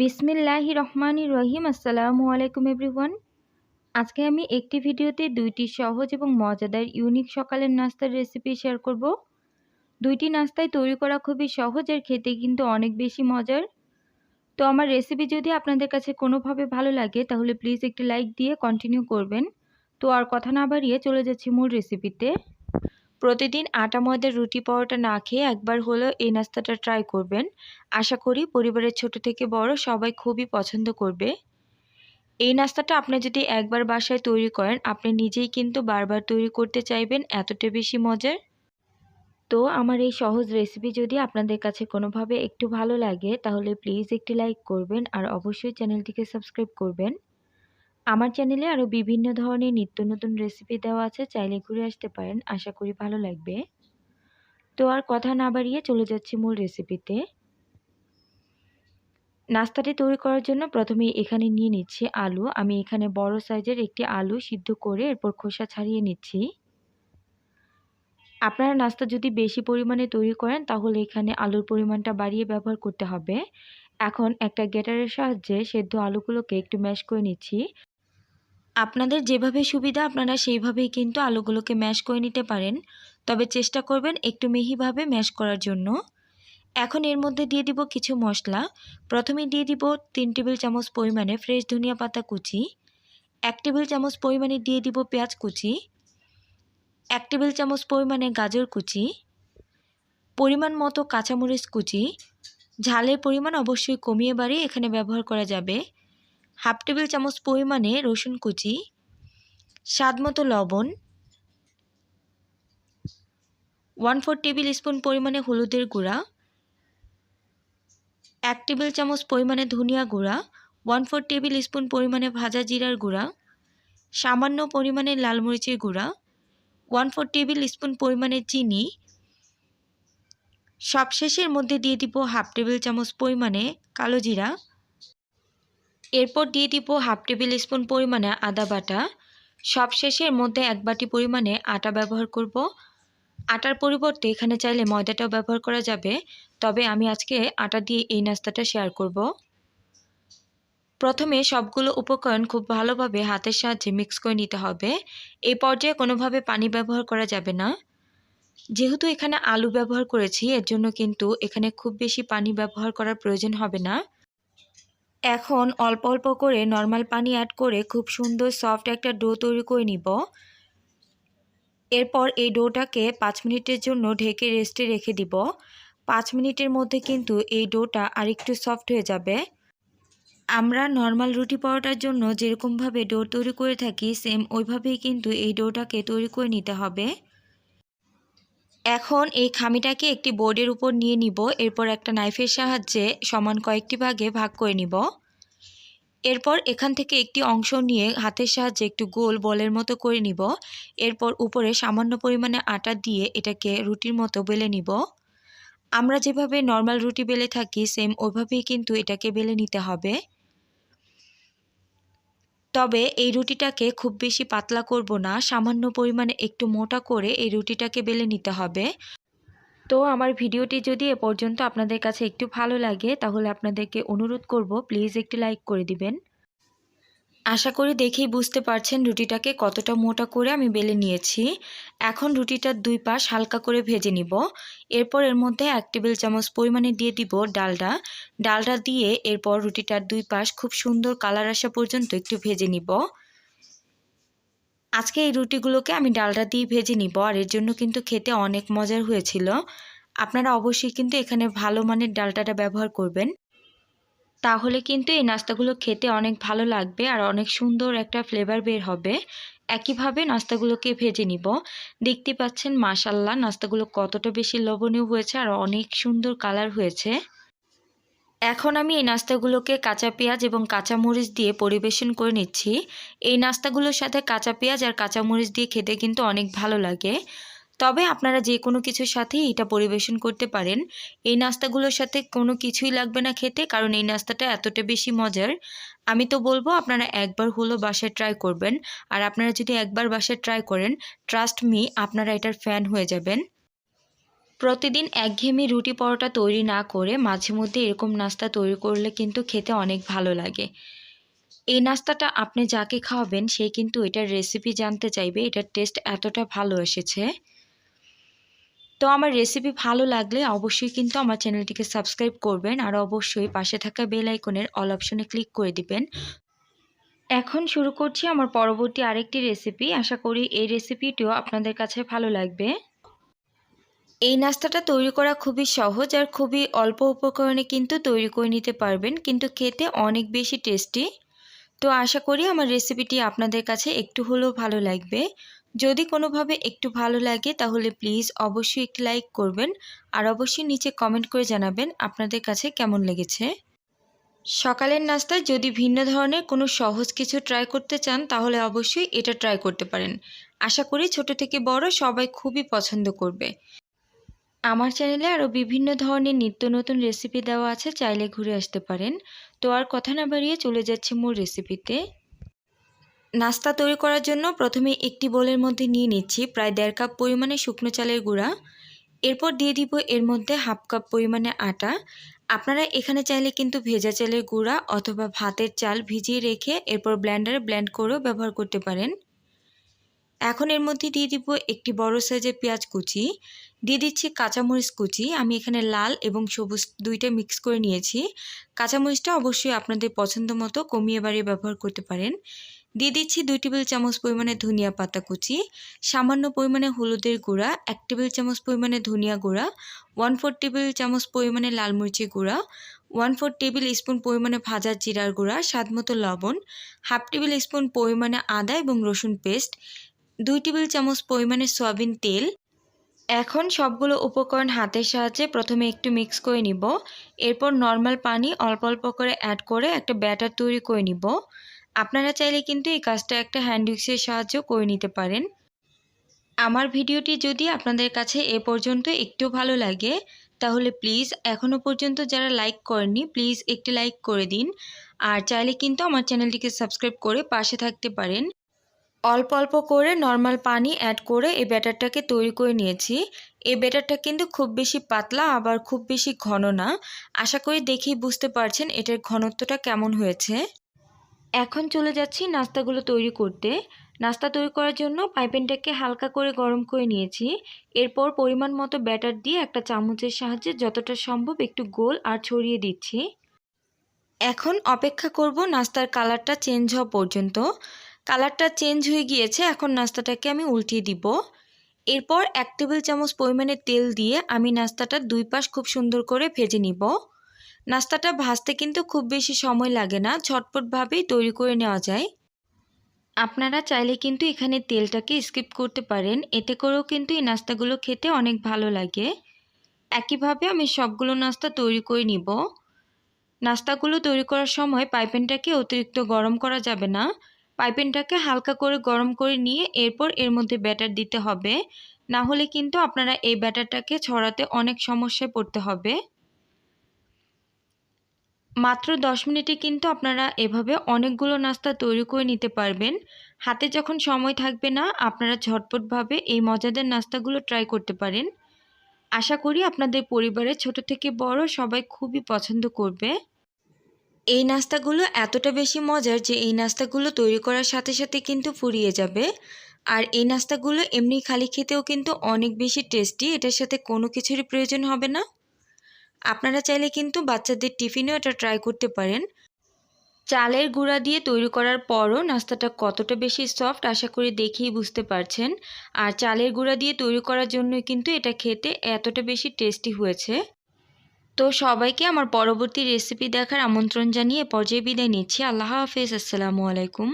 বিসমিল্লাহি রহমানি রহিম, আসসালামু আলাইকুম এভরিওয়ান। আজকে আমি একটি ভিডিওতে দুইটি সহজ এবং মজাদার ইউনিক সকালের নাস্তার রেসিপি শেয়ার করব। দুইটি নাস্তায় তৈরি করা খুবই সহজ আর খেতে কিন্তু অনেক বেশি মজার। তো আমার রেসিপি যদি আপনাদের কাছে কোনোভাবে ভালো লাগে, তাহলে প্লিজ একটি লাইক দিয়ে কন্টিনিউ করবেন। তো আর কথা না বাড়িয়ে চলে যাচ্ছি মূল রেসিপিতে। প্রতিদিন আটা ময়দার রুটি পরোটা না খেয়ে একবার হলেও এই নাস্তাটা ট্রাই করবেন। আশা করি পরিবারের ছোট থেকে বড় সবাই খুবই পছন্দ করবে। এই নাস্তাটা আপনি যদি একবার বাসায় তৈরি করেন, আপনি নিজেই কিন্তু বারবার তৈরি করতে চাইবেন, এতটা বেশি মজার। তো আমার এই সহজ রেসিপি যদি আপনাদের কাছে কোনোভাবে একটু ভালো লাগে, তাহলে প্লিজ একটি লাইক করবেন আর অবশ্যই চ্যানেলটিকে সাবস্ক্রাইব করবেন। আমার চ্যানেলে আরও বিভিন্ন ধরনের নিত্য নতুন রেসিপি দেওয়া আছে, চাইলে ঘুরে আসতে পারেন, আশা করি ভালো লাগবে। তো আর কথা না বাড়িয়ে চলে যাচ্ছি মূল রেসিপিতে নাস্তাটি তৈরি করার জন্য প্রথমে এখানে নিয়ে নিচ্ছি আলু। আমি এখানে বড় সাইজের একটি আলু সিদ্ধ করে এরপর খোসা ছাড়িয়ে নিচ্ছি। আপনারা নাস্তা যদি বেশি পরিমাণে তৈরি করেন, তাহলে এখানে আলুর পরিমাণটা বাড়িয়ে ব্যবহার করতে হবে। এখন একটা গেটারের সাহায্যে সেদ্ধ আলুগুলোকে একটু ম্যাশ করে নিচ্ছি। আপনাদের যেভাবে সুবিধা, আপনারা সেইভাবেই কিন্তু আলুগুলোকে ম্যাশ করে নিতে পারেন। তবে চেষ্টা করবেন একটু মিহিভাবে ম্যাশ করার জন্য। এখন এর মধ্যে দিয়ে দিব কিছু মশলা। প্রথমে দিয়ে দিব তিন টেবিল চামচ পরিমাণে ফ্রেশ ধনিয়া পাতা কুচি। এক টেবিল চামচ পরিমাণে দিয়ে দিব পেঁয়াজ কুচি। এক টেবিল চামচ পরিমাণে গাজর কুচি। পরিমাণ মতো কাঁচামরিচ কুচি। ঝালের পরিমাণ অবশ্যই কমিয়ে বাড়িয়ে এখানে ব্যবহার করা যাবে। হাফ টেবিল চামচ পরিমাণে রসুন কুচি, স্বাদ মতো লবণ ওয়ান ফোর টেবিল স্পুন পরিমাণে হলুদের গুঁড়া, এক টেবিল চামচ পরিমাণে ধনিয়া গুঁড়া ওয়ান ফোর টেবিল স্পুন পরিমাণে ভাজা জিরার গুঁড়া, সামান্য পরিমাণে লাল মরিচের গুঁড়া ওয়ান ফোর টেবিল স্পুন পরিমাণে চিনি। সবশেষের মধ্যে দিয়ে দিব হাফ টেবিল চামচ পরিমাণে কালো জিরা। এরপর দিয়ে দিব হাফ টেবিল স্পুন পরিমাণে আদা বাটা। সবশেষের মধ্যে এক বাটি পরিমাণে আটা ব্যবহার করব। আটার পরিবর্তে এখানে চাইলে ময়দাটাও ব্যবহার করা যাবে। তবে আমি আজকে আটা দিয়ে এই নাস্তাটা শেয়ার করব। প্রথমে সবগুলো উপকরণ খুব ভালোভাবে হাতের সাহায্যে মিক্স করে নিতে হবে। এই পর্যায়ে কোনোভাবে পানি ব্যবহার করা যাবে না। যেহেতু এখানে আলু ব্যবহার করেছি, এর জন্য কিন্তু এখানে খুব বেশি পানি ব্যবহার করার প্রয়োজন হবে না। এখন অল্প অল্প করে নর্মাল পানি অ্যাড করে খুব সুন্দর সফট একটা ডো তৈরি করে নিব। এরপর এই ডোটাকে পাঁচ মিনিটের জন্য ঢেকে রেস্টে রেখে দিব। পাঁচ মিনিটের মধ্যে কিন্তু এই ডোটা আরেকটু সফট হয়ে যাবে। আমরা নর্মাল রুটি পরোটার জন্য যেরকমভাবে ডো তৈরি করে থাকি সেম ওইভাবেই কিন্তু এই ডোটাকে তৈরি করে নিতে হবে। এখন এই খামিটাকে একটি বোর্ডের উপর নিয়ে নিব, এরপর একটা নাইফের সাহায্যে সমান কয়েকটি ভাগে ভাগ করে নিব। এরপর এখান থেকে একটি অংশ নিয়ে হাতের সাহায্যে একটু গোল বলের মতো করে নিব। এরপর উপরে সামান্য পরিমাণে আটা দিয়ে এটাকে রুটির মতো বেলে নিব। আমরা যেভাবে নর্মাল রুটি বেলে থাকি সেম ওইভাবেই কিন্তু এটাকে বেলে নিতে হবে। তবে এই রুটিটাকে খুব বেশি পাতলা করব না, সামান্য পরিমাণে একটু মোটা করে এই রুটিটাকে বেলে নিতে হবে। তো আমার ভিডিওটি যদি এ পর্যন্ত আপনাদের কাছে একটু ভালো লাগে, তাহলে আপনাদেরকে অনুরোধ করব, প্লিজ একটি লাইক করে দিবেন। আশা করি দেখেই বুঝতে পারছেন রুটিটাকে কতটা মোটা করে আমি বেলে নিয়েছি। এখন রুটিটার দুই পাশ হালকা করে ভেজে নিব। এরপর এর মধ্যে এক টেবিল চামচ পরিমাণে দিয়ে দিব ডালডা। ডালডা দিয়ে এরপর রুটিটার দুই পাশ খুব সুন্দর কালার আসা পর্যন্ত একটু ভেজে নিব। আজকে এই রুটিগুলোকে আমি ডালডা দিয়ে ভেজে নিব আর এর জন্য কিন্তু খেতে অনেক মজার হয়েছিল। আপনারা অবশ্যই কিন্তু এখানে ভালো মানের ডালটাটা ব্যবহার করবেন। তাহলে কিন্তু এই নাস্তাগুলো খেতে অনেক ভালো লাগবে আর অনেক সুন্দর একটা ফ্লেভার বের হবে। একইভাবে নাস্তাগুলোকে ভেজে নিব। দেখতে পাচ্ছেন মাসাল্লাহ নাস্তাগুলো কতটা বেশি লবণীয় হয়েছে আর অনেক সুন্দর কালার হয়েছে। এখন আমি এই নাস্তাগুলোকে কাঁচা পেঁয়াজ এবং কাঁচা মরিচ দিয়ে পরিবেশন করে নিচ্ছি। এই নাস্তাগুলোর সাথে কাঁচা পেঁয়াজ আর কাঁচা মরিচ দিয়ে খেতে কিন্তু অনেক ভালো লাগে। তবে আপনারা যে কোনো কিছুর সাথেই এটা পরিবেশন করতে পারেন। এই নাস্তাগুলোর সাথে কোনো কিছুই লাগবে না খেতে, কারণ এই নাস্তাটা এতটা বেশি মজার। আমি তো বলব, আপনারা একবার হলো বাসায় ট্রাই করবেন। আর আপনারা যদি একবার বাসায় ট্রাই করেন ট্রাস্ট মি আপনারা এটার ফ্যান হয়ে যাবেন। প্রতিদিন একঘেয়েমি রুটি পরোটা তৈরি না করে মাঝে মধ্যে এরকম নাস্তা তৈরি করলে কিন্তু খেতে অনেক ভালো লাগে। এই নাস্তাটা আপনি যাকে খাওয়াবেন, সে কিন্তু এটার রেসিপি জানতে চাইবে। এটার টেস্ট এতটা ভালো এসেছে। তো আমার রেসিপি ভালো লাগলে অবশ্যই কিন্তু আমার চ্যানেলটিকে সাবস্ক্রাইব করবেন আর অবশ্যই পাশে থাকা বেল আইকনের অল অপশনে ক্লিক করে দিবেন। এখন শুরু করছি আমার পরবর্তী আরেকটি রেসিপি আশা করি এই রেসিপিটিও আপনাদের কাছে ভালো লাগবে। এই নাস্তাটা তৈরি করা খুবই সহজ আর খুবই অল্প উপকরণে কিন্তু তৈরি করে নিতে পারবেন, কিন্তু খেতে অনেক বেশি টেস্টি তো আশা করি আমার রেসিপিটি আপনাদের কাছে একটু হলেও ভালো লাগবে। যদি কোনোভাবে একটু ভালো লাগে, তাহলে প্লিজ অবশ্যই একটি লাইক করবেন। আর অবশ্যই নিচে কমেন্ট করে জানাবেন আপনাদের কাছে কেমন লেগেছে। সকালের নাস্তায় যদি ভিন্ন ধরনের কোনো সহজ কিছু ট্রাই করতে চান, তাহলে অবশ্যই এটা ট্রাই করতে পারেন। আশা করি ছোট থেকে বড় সবাই খুবই পছন্দ করবে। আমার চ্যানেলে আরও বিভিন্ন ধরনের নিত্য নতুন রেসিপি দেওয়া আছে, চাইলে ঘুরে আসতে পারেন। তো আর কথা না বাড়িয়ে চলে যাচ্ছে মূল রেসিপিতে নাস্তা তৈরি করার জন্য প্রথমে একটি বোলের মধ্যে নিয়ে নিচ্ছি প্রায় দেড় কাপ পরিমাণে শুকনো চালের গুঁড়া। এরপর দিয়ে দিব এর মধ্যে হাফ কাপ পরিমাণে আটা। আপনারা এখানে চাইলে কিন্তু ভেজা চালের গুঁড়া অথবা ভাতের চাল ভিজিয়ে রেখে এরপর ব্ল্যান্ডারে ব্ল্যান্ড করেও ব্যবহার করতে পারেন। এখন এর মধ্যে দিয়ে দিব একটি বড় সাইজের পেঁয়াজ কুচি। দিয়ে দিচ্ছি কাঁচামরিচ কুচি। আমি এখানে লাল এবং সবুজ দুইটা মিক্স করে নিয়েছি। কাঁচামরিচটা অবশ্যই আপনাদের পছন্দ মতো কমিয়ে বাড়িয়ে ব্যবহার করতে পারেন। দিয়ে দিচ্ছি দুই টেবিল চামচ পরিমাণে ধনিয়া পাতা কুচি, সামান্য পরিমাণে হলুদের গুঁড়া, এক টেবিল চামচ পরিমাণে ধনিয়া গুঁড়া ওয়ান ফোর টেবিল চামচ পরিমাণে লাল মরিচের গুঁড়া ওয়ান ফোর টেবিল স্পুন পরিমাণে ভাজা জিরার গুঁড়া, স্বাদ মতো লবণ, হাফ টেবিল স্পুন পরিমাণে আদা এবং রসুন পেস্ট, দুই টেবিল চামচ পরিমাণে সয়াবিন তেল। এখন সবগুলো উপকরণ হাতের সাহায্যে প্রথমে একটু মিক্স করে নিব। এরপর নর্মাল পানি অল্প অল্প করে অ্যাড করে একটা ব্যাটার তৈরি করে নিব। আপনারা চাইলে কিন্তু এই কাজটা একটা হ্যান্ড উইক্সের সাহায্যে করে নিতে পারেন। আমার ভিডিওটি যদি আপনাদের কাছে এ পর্যন্ত একটু ভালো লাগে, তাহলে প্লিজ এখনও পর্যন্ত যারা লাইক করেননি প্লিজ একটি লাইক করে দিন। আর চাইলে কিন্তু আমার চ্যানেলটিকে সাবস্ক্রাইব করে পাশে থাকতে পারেন। অল্প অল্প করে নর্মাল পানি অ্যাড করে এই ব্যাটারটাকে তৈরি করে নিয়েছি। এই ব্যাটারটা কিন্তু খুব বেশি পাতলা, আবার খুব বেশি ঘন না। আশা করি দেখেই বুঝতে পারছেন এটার ঘনত্বটা কেমন হয়েছে। এখন চলে যাচ্ছি নাস্তাগুলো তৈরি করতে। নাস্তা তৈরি করার জন্য পাইপেনটাকে হালকা করে গরম করে নিয়েছি। এরপর পরিমাণ মতো ব্যাটার দিয়ে একটা চামচের সাহায্যে যতটা সম্ভব একটু গোল আর ছড়িয়ে দিচ্ছি। এখন অপেক্ষা করব নাস্তার কালারটা চেঞ্জ হওয়া পর্যন্ত। কালারটা চেঞ্জ হয়ে গিয়েছে, এখন নাস্তাটাকে আমি উল্টিয়ে দিব। এরপর এক টেবিল চামচ পরিমাণে তেল দিয়ে আমি নাস্তাটা দুই পাশ খুব সুন্দর করে ভেজে নিব। নাস্তাটা ভাজতে কিন্তু খুব বেশি সময় লাগে না ঝটপটভাবেই তৈরি করে নেওয়া যায়। আপনারা চাইলে কিন্তু এখানে তেলটাকে স্কিপ করতে পারেন, এতে করেও কিন্তু এই নাস্তাগুলো খেতে অনেক ভালো লাগে। একইভাবে আমি সবগুলো নাস্তা তৈরি করে নিব। নাস্তাগুলো তৈরি করার সময় পাইপেনটাকে অতিরিক্ত গরম করা যাবে না। পাইপেনটাকে হালকা করে গরম করে নিয়ে এরপর এর মধ্যে ব্যাটার দিতে হবে। না হলে কিন্তু আপনারা এই ব্যাটারটাকে ছড়াতে অনেক সমস্যায় পড়তে হবে। মাত্র দশ মিনিটে কিন্তু আপনারা এভাবে অনেকগুলো নাস্তা তৈরি করে নিতে পারবেন। হাতে যখন সময় থাকবে না, আপনারা ঝটপটভাবে এই মজাদার নাস্তাগুলো ট্রাই করতে পারেন। আশা করি আপনাদের পরিবারের ছোট থেকে বড় সবাই খুবই পছন্দ করবে। এই নাস্তাগুলো এতটা বেশি মজার যে এই নাস্তাগুলো তৈরি করার সাথে সাথে কিন্তু ফুরিয়ে যাবে। আর এই নাস্তাগুলো এমনি খালি খেতেও কিন্তু অনেক বেশি টেস্টি এটার সাথে কোনো কিছুরই প্রয়োজন হবে না। আপনারা চাইলে কিন্তু বাচ্চাদের টিফিনেও এটা ট্রাই করতে পারেন। চালের গুঁড়া দিয়ে তৈরি করার পরও নাস্তাটা কতটা বেশি সফট আশা করি দেখেই বুঝতে পারছেন। আর চালের গুঁড়া দিয়ে তৈরি করার জন্য কিন্তু এটা খেতে এতটা বেশি টেস্টি হয়েছে। তো সবাইকে আমার পরবর্তী রেসিপি দেখার আমন্ত্রণ জানিয়ে পর্যায়ে বিদায় নিচ্ছি। আল্লাহ হাফেজ, আসসালামু আলাইকুম।